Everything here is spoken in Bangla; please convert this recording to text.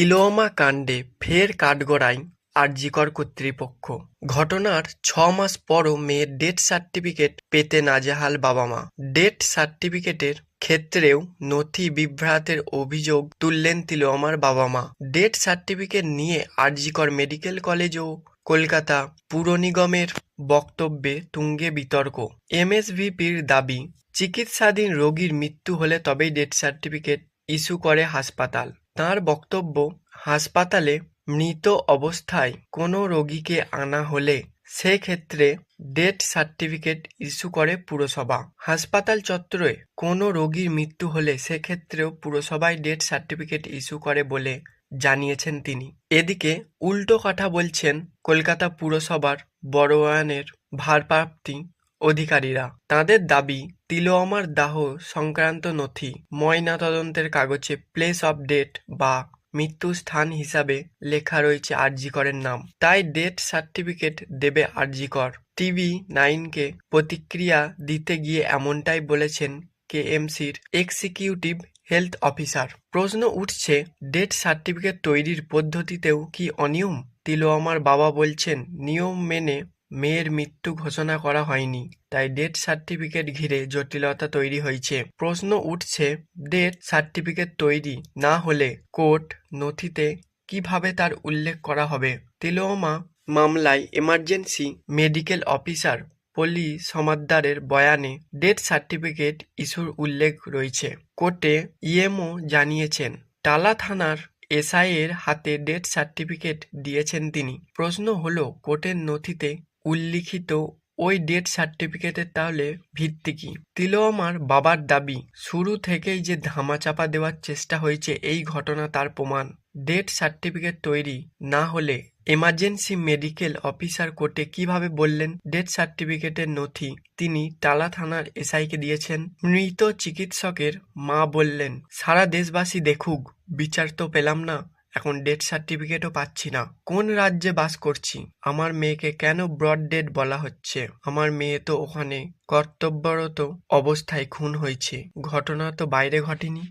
তিলোয়ামা কাণ্ডে ফের কাঠগড়ায় আরজিকর কর্তৃপক্ষ। ঘটনার ছ মাস পরও মেয়ের ডেথ সার্টিফিকেট পেতে নাজেহাল বাবা মা ডেথ সার্টিফিকেটের ক্ষেত্রেও নথি বিভ্রাতের অভিযোগ তুললেন তিলোয়ামার বাবা মা ডেথ সার্টিফিকেট নিয়ে আরজিকর মেডিকেল কলেজ ও কলকাতা পুর নিগমের বক্তব্যে তুঙ্গে বিতর্ক। এমএসভিপির দাবি, চিকিৎসাধীন রোগীর মৃত্যু হলে তবেই ডেথ সার্টিফিকেট ইস্যু করে হাসপাতাল। তাঁর বক্তব্য, হাসপাতালে মৃত অবস্থায় কোনো রোগীকে আনা হলে সেক্ষেত্রে ডেথ সার্টিফিকেট ইস্যু করে পুরসভা। হাসপাতাল চত্বরে কোনো রোগীর মৃত্যু হলে সেক্ষেত্রেও পুরসভায় ডেথ সার্টিফিকেট ইস্যু করে বলে জানিয়েছেন তিনি। এদিকে উল্টো কথা বলছেন কলকাতা পুরসভার বড়োয়ানের ভারপ্রাপ্তি অধিকারীরা। তাঁদের দাবি তিলোয়ামার দাহ সংক্রান্ত নথি, ময়নাতদন্তের কাগজে প্লেস অফ ডেট বা মৃত্যুর স্থান হিসাবে লেখা রয়েছে আরজিকরের নাম। তাই ডেথ সার্টিফিকেট দেবে আরজিকর টিভি নাইনকে প্রতিক্রিয়া দিতে গিয়ে এমনটাই বলেছেন কেএমসির এক্সিকিউটিভ হেলথ অফিসার প্রশ্ন উঠছে ডেথ সার্টিফিকেট তৈরির পদ্ধতিতেও কি অনিয়ম? তিলোয়ামার বাবা বলছেন, নিয়ম মেনে মেয়ের মৃত্যু ঘোষণা করা হয়নি, তাই ডেথ সার্টিফিকেট ঘিরে জটিলতা তৈরি হয়েছে। প্রশ্ন উঠছে ডেথ সার্টিফিকেট তৈরি না হলে কোর্ট নথিতে কীভাবে তার উল্লেখ করা হবে? তিলোয়ামা মামলায় এমার্জেন্সি মেডিকেল অফিসার পলি সমাদ্দারের বয়ানে ডেথ সার্টিফিকেট ইস্যুর উল্লেখ রয়েছে। কোর্টে ইএমও জানিয়েছেন, টালা থানার এসআইয়ের হাতে ডেথ সার্টিফিকেট দিয়েছেন তিনি। প্রশ্ন হলো, কোর্টের নথিতে উল্লিখিত ওই ডেথ সার্টিফিকেটের তাহলে ভিত্তি কি? তিলোয়ামার বাবার দাবি, শুরু থেকেই যে ধামাচাপা দেওয়ার চেষ্টা হয়েছে এই ঘটনা তার প্রমাণ। ডেথ সার্টিফিকেট তৈরি না হলে এমার্জেন্সি মেডিকেল অফিসার কোর্টে কীভাবে বললেন ডেথ সার্টিফিকেটের নথি? তিনি টালা থানার এসআইকে দিয়েছেন। মৃত চিকিৎসকের মা বললেন, সারা দেশবাসী দেখুক, বিচার তো পেলাম না। এখন ডেথ সার্টিফিকেটও পাচ্ছি না। কোন রাজ্যে বাস করছি? আমার মেয়েকে কেন ব্রড ডেড বলা হচ্ছে? আমার মেয়ে তো ওখানে কর্তব্যরত অবস্থায় খুন হয়েছে। ঘটনা তো বাইরে ঘটেনি।